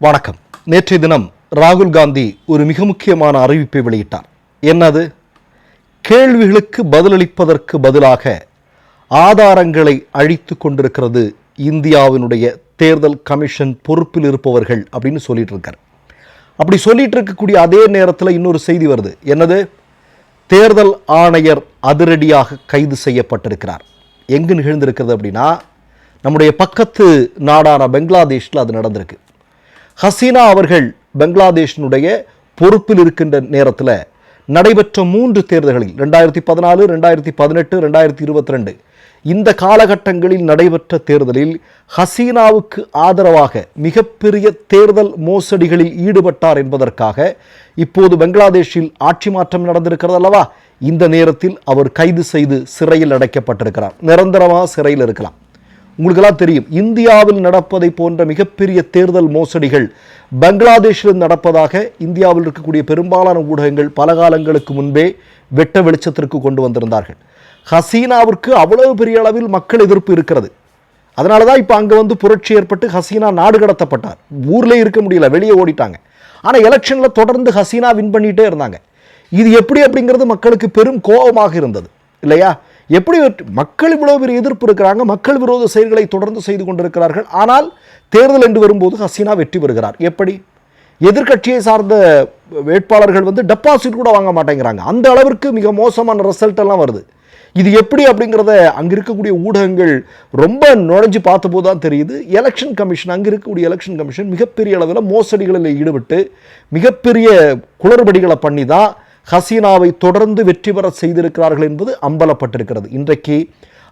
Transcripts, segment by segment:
வணக்கம். நேற்றைய தினம் ராகுல் காந்தி ஒரு மிக முக்கியமான அறிவிப்பை வெளியிட்டார். என்னது? கேள்விகளுக்கு பதிலளிப்பதற்கு பதிலாக ஆதாரங்களை அழித்து கொண்டிருக்கிறது இந்தியாவினுடைய தேர்தல் கமிஷன் பொறுப்பில் இருப்பவர்கள் அப்படின்னு சொல்லிட்டு இருக்கார். அப்படி சொல்லிட்டு இருக்கக்கூடிய அதே நேரத்தில் இன்னொரு செய்தி வருது. என்னது? தேர்தல் ஆணையர் அதிரடியாக கைது செய்யப்பட்டிருக்கிறார். எங்கு நிகழ்ந்திருக்கிறது அப்படின்னா நம்முடைய பக்கத்து நாடான பெங்களாதேஷில் அது நடந்திருக்கு. ஹசீனா அவர்கள் பங்களாதேஷினுடைய பொறுப்பில் இருக்கின்ற நேரத்தில் நடைபெற்ற மூன்று தேர்தல்களில் ரெண்டாயிரத்தி பதினாலு ரெண்டாயிரத்தி பதினெட்டு ரெண்டாயிரத்தி இருபத்தி ரெண்டு இந்த காலகட்டங்களில் நடைபெற்ற தேர்தலில் ஹசீனாவுக்கு ஆதரவாக மிகப்பெரிய தேர்தல் மோசடிகளில் ஈடுபட்டார் என்பதற்காக இப்போது பெங்களாதேஷில் ஆட்சி மாற்றம் நடந்திருக்கிறது அல்லவா? இந்த நேரத்தில் அவர் கைது செய்து சிறையில் அடைக்கப்பட்டிருக்கிறார். நிரந்தரமாக சிறையில் இருக்கலாம். உங்களுக்கெல்லாம் தெரியும் இந்தியாவில் நடப்பதை போன்ற மிகப்பெரிய தேர்தல் மோசடிகள் பங்களாதேஷில் நடப்பதாக இந்தியாவில் இருக்கக்கூடிய பெரும்பாலான ஊடகங்கள் பல காலங்களுக்கு முன்பே வெட்ட வெளிச்சத்திற்கு கொண்டு வந்திருந்தார்கள். ஹசீனாவிற்கு அவ்வளவு பெரிய அளவில் மக்கள் எதிர்ப்பு இருக்கிறது. அதனால தான் இப்போ அங்கே வந்து புரட்சி ஏற்பட்டு ஹசீனா நாடு கடத்தப்பட்டார். ஊர்லேயே இருக்க முடியல வெளியே ஓடிட்டாங்க. ஆனால் எலெக்ஷனில் தொடர்ந்து ஹசீனா வின் பண்ணிகிட்டே இருந்தாங்க. இது எப்படி அப்படிங்கிறது மக்களுக்கு பெரும் கோபமாக இருந்தது இல்லையா? எப்படி மக்கள் இவ்வளோ பெரிய எதிர்ப்பு இருக்கிறாங்க மக்கள் விரோத செயல்களை தொடர்ந்து செய்து கொண்டிருக்கிறார்கள். ஆனால் தேர்தல் என்று வரும்போது ஹசீனா வெற்றி பெறுகிறார். எப்படி? எதிர்க்கட்சியை சார்ந்த வேட்பாளர்கள் வந்து டெபாசிட் கூட வாங்க மாட்டேங்கிறாங்க. அந்த அளவிற்கு மிக மோசமான ரிசல்ட் எல்லாம் வருது. இது எப்படி அப்படிங்கிறத அங்கே இருக்கக்கூடிய ஊடகங்கள் ரொம்ப நுழைஞ்சு பார்த்தபோது தான் தெரியுது. எலெக்ஷன் கமிஷன் அங்கே இருக்கக்கூடிய எலெக்ஷன் கமிஷன் மிகப்பெரிய அளவில் மோசடிகளில் ஈடுபட்டு மிகப்பெரிய குளறுபடிகளை பண்ணி தான் ஹசீனாவை தொடர்ந்து வெற்றி பெற செய்திருக்கிறார்கள் என்பது அம்பலப்பட்டிருக்கிறது. இன்றைக்கு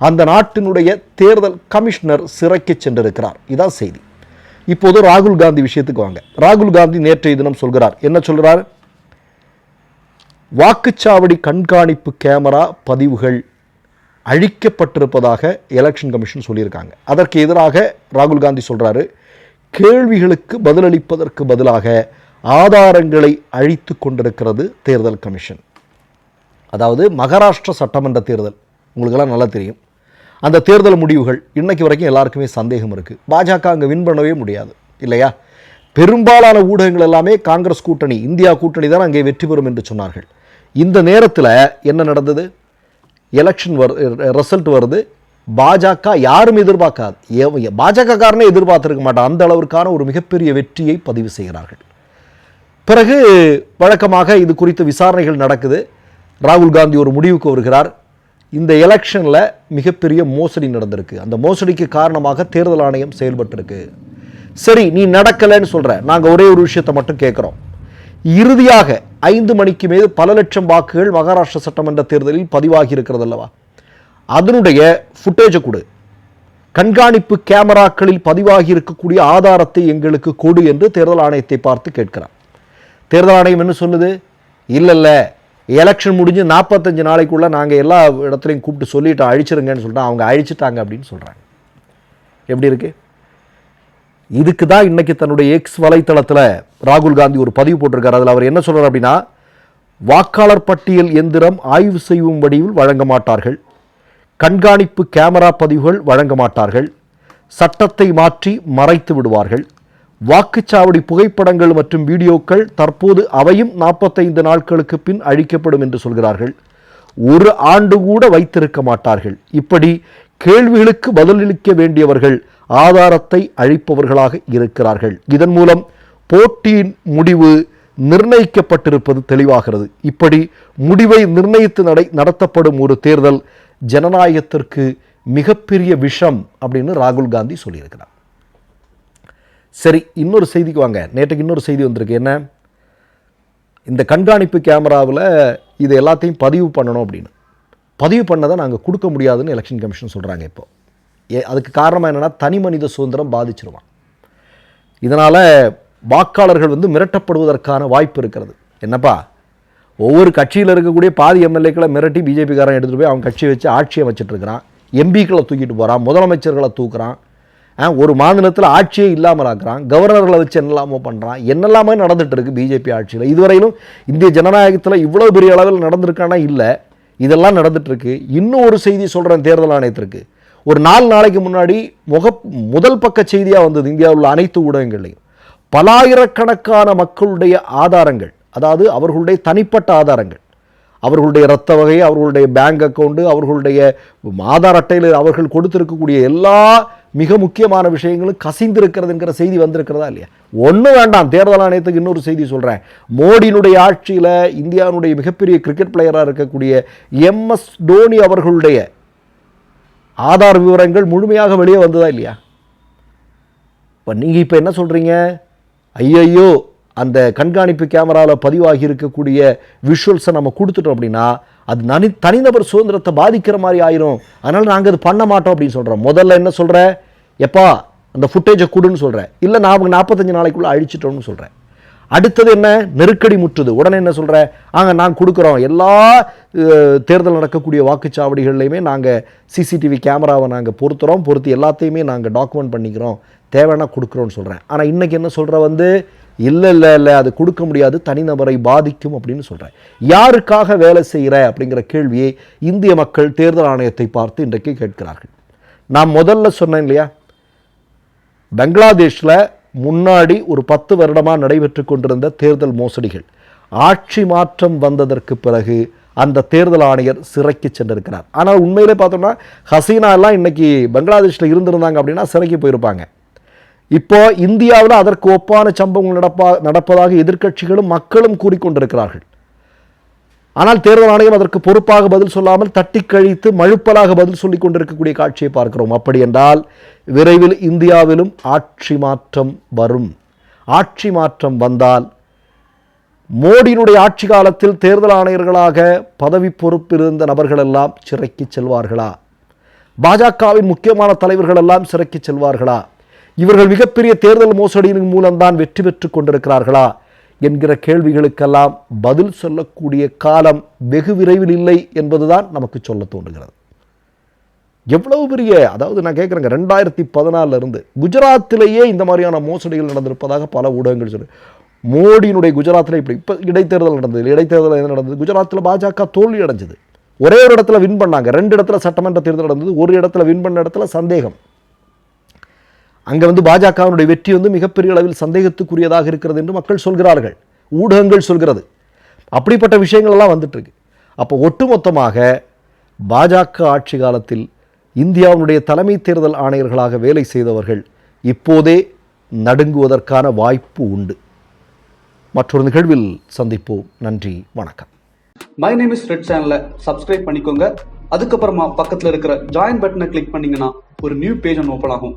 அந்த நாட்டினுடைய தேர்தல் கமிஷனர் சிறைக்கு சென்றிருக்கிறார். இதான் செய்தி. இப்போது ராகுல் காந்தி விஷயத்துக்கு வாங்க. ராகுல் காந்தி நேற்றைய தினம் சொல்கிறார். என்ன சொல்கிறார்? வாக்குச்சாவடி கண்காணிப்பு கேமரா பதிவுகள் அழிக்கப்பட்டிருப்பதாக எலெக்ஷன் கமிஷன் சொல்லியிருக்காங்க. அதற்கு எதிராக ராகுல் காந்தி சொல்றாரு கேள்விகளுக்கு பதிலளிப்பதற்கு பதிலாக ஆதாரங்களை அழித்து கொண்டிருக்கிறது தேர்தல் கமிஷன். அதாவது மகாராஷ்டிர சட்டமன்ற தேர்தல். உங்களுக்கெல்லாம் நல்லா தெரியும். அந்த தேர்தல் முடிவுகள் இன்றைக்கு வரைக்கும் எல்லாருக்குமே சந்தேகம் இருக்குது பாஜக அங்கே வின் பண்ணவே முடியாது. இல்லையா? பெரும்பாலான ஊடகங்கள் எல்லாமே காங்கிரஸ் கூட்டணி இந்தியா கூட்டணி தான் அங்கே வெற்றி பெறும் என்று சொன்னார்கள். இந்த நேரத்தில் என்ன நடந்தது? எலெக்ஷன் வரு ரிசல்ட் வருது. பாஜக யாரும் எதிர்பார்க்காது. பாஜக காரனே எதிர்பார்த்துருக்க மாட்டான். அந்த அளவிற்கான ஒரு மிகப்பெரிய வெற்றியை பதிவு செய்கிறார்கள். பிறகு வழக்கமாக இது குறித்து விசாரணைகள் நடக்குது. ராகுல் காந்தி ஒரு முடிவுக்கு வருகிறார். இந்த எலெக்ஷனில் மிகப்பெரிய மோசடி நடந்திருக்கு. அந்த மோசடிக்கு காரணமாக தேர்தல் ஆணையம் செயல்பட்டிருக்கு. சரி நீ நடக்கலைன்னு சொல்கிற நாங்கள் ஒரே ஒரு விஷயத்தை மட்டும் கேட்குறோம் இறுதியாக ஐந்து மணிக்கு மேல் பல லட்சம் வாக்குகள் மகாராஷ்டிர சட்டமன்ற தேர்தலில் பதிவாகி இருக்கிறது அல்லவா? அதனுடைய ஃபுட்டேஜை கொடு. கண்காணிப்பு கேமராக்களில் பதிவாகி இருக்கக்கூடிய ஆதாரத்தை எங்களுக்கு கொடு என்று தேர்தல் ஆணையத்தை பார்த்து கேட்கிறார். தேர்தல் ஆணையம் என்ன சொல்லுது? இல்லை இல்லை எலெக்ஷன் முடிஞ்சு நாற்பத்தஞ்சு நாளைக்குள்ளே நாங்கள் எல்லா இடத்துலையும் கூப்பிட்டு சொல்லிட்டோம் அழிச்சிருங்கன்னு சொல்லிட்டு அவங்க அழிச்சிட்டாங்க அப்படின்னு சொல்கிறாங்க எப்படி இருக்குது இதுக்கு தான் இன்றைக்கி தன்னுடைய எக்ஸ் வலைத்தளத்தில் ராகுல் காந்தி ஒரு பதிவு போட்டிருக்கார். அதில் அவர் என்ன சொல்கிறார் அப்படின்னா வாக்காளர் பட்டியல் எந்திரம் ஆய்வு செய்யும் வடிவில் வழங்க மாட்டார்கள். கண்காணிப்பு கேமரா பதிவுகள் வழங்க மாட்டார்கள். சட்டத்தை மாற்றி மறைத்து விடுவார்கள். வாக்குச்சாவடி புகைப்படங்கள் மற்றும் வீடியோக்கள் தற்போது அவையும் நாற்பத்தைந்து நாட்களுக்கு பின் அழிக்கப்படும் என்று சொல்கிறார்கள். ஒரு ஆண்டு கூட வைத்திருக்க மாட்டார்கள். இப்படி கேள்விகளுக்கு பதிலளிக்க வேண்டியவர்கள் ஆதாரத்தை அழிப்பவர்களாக இருக்கிறார்கள். இதன் மூலம் போட்டியின் முடிவு நிர்ணயிக்கப்பட்டிருப்பது தெளிவாகிறது. இப்படி முடிவை நிர்ணயித்து நடை நடத்தப்படும் ஒரு தேர்தல் ஜனநாயகத்திற்கு மிகப்பெரிய விஷம் அப்படின்னு ராகுல் காந்தி சொல்லியிருக்கிறார். சரி இன்னொரு செய்திக்கு வாங்க. நேற்றுக்கு இன்னொரு செய்தி வந்திருக்கு. என்ன? இந்த கண்காணிப்பு கேமராவில் இது எல்லாத்தையும் பதிவு பண்ணணும் அப்படின்னு. பதிவு பண்ணதை நாங்கள் கொடுக்க முடியாதுன்னு எலெக்ஷன் கமிஷன் சொல்கிறாங்க இப்போ. ஏ அதுக்கு காரணம் என்னென்னா தனி மனித சுதந்திரம் பாதிச்சிருவான் இதனால் வாக்காளர்கள் வந்து மிரட்டப்படுவதற்கான வாய்ப்பு இருக்கிறது. என்னப்பா? ஒவ்வொரு கட்சியில் இருக்கக்கூடிய பாதி எம்எல்ஏக்களை மிரட்டி பிஜேபிக்காரன் எடுத்துகிட்டு போய் அவன் கட்சியை வச்சு ஆட்சியை வச்சுட்டு இருக்கிறான். எம்பிக்களை தூக்கிட்டு போகிறான் முதலமைச்சர்களை தூக்குறான். ஒரு மாநிலத்தில் ஆட்சியே இல்லாமல் ஆக்குறான் கவர்னர்களை வச்சு என்னெல்லாமோ பண்ணுறான் என்னெல்லாமே நடந்துகிட்டு இருக்குது பிஜேபி ஆட்சியில். இதுவரையிலும் இந்திய ஜனநாயகத்தில் இவ்வளோ பெரிய அளவில் நடந்திருக்கானா? இல்லை. இதெல்லாம் நடந்துகிட்ருக்கு இன்னும் ஒரு செய்தி சொல்கிறேன் தேர்தல் ஆணையத்திற்கு. ஒரு நாலு நாளைக்கு முன்னாடி முக முதல் பக்க செய்தியாக வந்தது இந்தியாவில் உள்ள அனைத்து ஊடகங்கள்லையும். பலாயிரக்கணக்கான மக்களுடைய ஆதாரங்கள் அதாவது அவர்களுடைய தனிப்பட்ட ஆதாரங்கள். அவர்களுடைய இரத்த வகை அவர்களுடைய பேங்க் அக்கௌண்ட்டு அவர்களுடைய ஆதார் அட்டையில் அவர்கள் கொடுத்திருக்கக்கூடிய எல்லா மிக முக்கியமான விஷயங்களும் கசிந்திருக்கிறதுங்கிற செய்தி வந்திருக்கிறதா இல்லையா? ஒன்றும் வேண்டாம். தேர்தல் ஆணையத்துக்கு இன்னொரு செய்தி சொல்கிறேன் மோடியினுடைய ஆட்சியில் இந்தியாவுடைய மிகப்பெரிய கிரிக்கெட் பிளேயராக இருக்கக்கூடிய எம்எஸ் தோனி அவர்களுடைய ஆதார் விவரங்கள் முழுமையாக வெளியே வந்ததா இல்லையா? இப்போ நீங்கள் இப்போ என்ன சொல்கிறீங்க ஐயையோ அந்த கண்காணிப்பு கேமராவில் பதிவாகி இருக்கக்கூடிய விஷுவல்ஸை நம்ம கொடுத்துட்டோம் அப்படின்னா அது தனி தனிநபர் சுதந்திரத்தை பாதிக்கிற மாதிரி ஆயிரும். அதனால் நாங்கள் அது பண்ண மாட்டோம் அப்படின்னு சொல்கிறோம் முதல்ல என்ன சொல்கிற எப்பா அந்த ஃபுட்டேஜை கொடுன்னு சொல்கிறேன் இல்லை நான் நாற்பத்தஞ்சு நாளைக்குள்ளே அழிச்சிட்டோம்னு சொல்கிறேன் அடுத்தது என்ன? நெருக்கடி முற்றுது. உடனே என்ன சொல்கிற ஆங்க நான் கொடுக்குறோம். எல்லா தேர்தல் நடக்கக்கூடிய வாக்குச்சாவடிகள்லையுமே நாங்கள் சிசிடிவி கேமராவை நாங்கள் பொருத்துகிறோம் பொருத்தி எல்லாத்தையுமே நாங்கள் டாக்குமெண்ட் பண்ணிக்கிறோம். தேவைன்னா கொடுக்குறோன்னு சொல்கிறேன் ஆனால் இன்றைக்கி என்ன சொல்கிற வந்து? இல்லை இல்லை இல்லை அது கொடுக்க முடியாது. தனிநபரை பாதிக்கும் அப்படின்னு சொல்கிறேன் யாருக்காக வேலை செய்கிற அப்படிங்கிற கேள்வியை இந்திய மக்கள் தேர்தல் ஆணையத்தை பார்த்து இன்றைக்கு கேட்கிறார்கள். நான் முதல்ல சொன்னேன் இல்லையா? பங்களாதேஷில் முன்னாடி ஒரு பத்து வருடமாக நடைபெற்று கொண்டிருந்த தேர்தல் மோசடிகள். ஆட்சி மாற்றம் வந்ததற்கு பிறகு அந்த தேர்தல் ஆணையர் சிறைக்கு சென்றிருக்கிறார். ஆனால் உண்மையிலே பார்த்தோம்னா ஹசீனா எல்லாம் இன்றைக்கி பங்களாதேஷில் இருந்திருந்தாங்க அப்படின்னா சிறைக்கு போயிருப்பாங்க. இப்போ இந்தியாவில் அதற்கு ஒப்பான சம்பவங்கள் நடப்பா நடப்பதாக எதிர்க்கட்சிகளும் மக்களும் கூறிக்கொண்டிருக்கிறார்கள். ஆனால் தேர்தல் ஆணையம் அதற்கு பொறுப்பாக பதில் சொல்லாமல் தட்டி கழித்து மழுப்பலாக பதில் சொல்லிக் கொண்டிருக்கக்கூடிய காட்சியை பார்க்கிறோம். அப்படி என்றால் விரைவில் இந்தியாவிலும் ஆட்சி மாற்றம் வரும். ஆட்சி மாற்றம் வந்தால் மோடியினுடைய ஆட்சி காலத்தில் தேர்தல் ஆணையர்களாக பதவி பொறுப்பிருந்த நபர்களெல்லாம் சிறைக்கு செல்வார்களா? பாஜகவின் முக்கியமான தலைவர்கள் எல்லாம் சிறைக்கு செல்வார்களா? இவர்கள் மிகப்பெரிய தேர்தல் மோசடியின் மூலம்தான் வெற்றி பெற்றுக் கொண்டிருக்கிறார்களா? என்கிற கேள்விகளுக்கெல்லாம் பதில் சொல்லக்கூடிய காலம் வெகு விரைவில் இல்லை என்பதுதான் நமக்கு சொல்ல தோன்றுகிறது. எவ்வளவு பெரிய அதாவது நான் கேட்குறேங்க ரெண்டாயிரத்தி பதினாலில் இருந்து குஜராத்திலேயே இந்த மாதிரியான மோசடிகள் நடந்திருப்பதாக பல ஊடகங்கள் சொல்லு மோடியினுடைய குஜராத்தில் இப்படி இப்போ இடைத்தேர்தல் நடந்தது இடைத்தேர்தல் என்ன நடந்தது? குஜராத்தில் பாஜக தோல்வி அடைஞ்சது. ஒரே ஒரு இடத்துல வின் பண்ணாங்க ரெண்டு இடத்துல சட்டமன்ற தேர்தல் நடந்தது ஒரு இடத்துல வின் பண்ண இடத்துல சந்தேகம். அங்கே வந்து பாஜகவினுடைய வெற்றி வந்து மிகப்பெரிய அளவில் சந்தேகத்துக்குரியதாக இருக்கிறது என்று மக்கள் சொல்கிறார்கள். ஊடகங்கள் சொல்கிறது. அப்படிப்பட்ட விஷயங்கள் எல்லாம் அப்போ ஒட்டுமொத்தமாக பாஜக ஆட்சி காலத்தில் இந்தியாவினுடைய தலைமை தேர்தல் ஆணையர்களாக வேலை செய்தவர்கள் இப்போதே நடுங்குவதற்கான வாய்ப்பு உண்டு. மற்றொரு நிகழ்வில் சந்திப்போம். நன்றி வணக்கம். மை நேம் இஸ் ரெட் சேனலை சப்ஸ்கிரைப் பண்ணிக்கோங்க. அதுக்கப்புறமா பக்கத்தில் இருக்கிற ஜாயின் பட்டனை கிளிக் பண்ணீங்கன்னா ஒரு நியூ பேஜ் ஒன்று ஓப்பன் ஆகும்.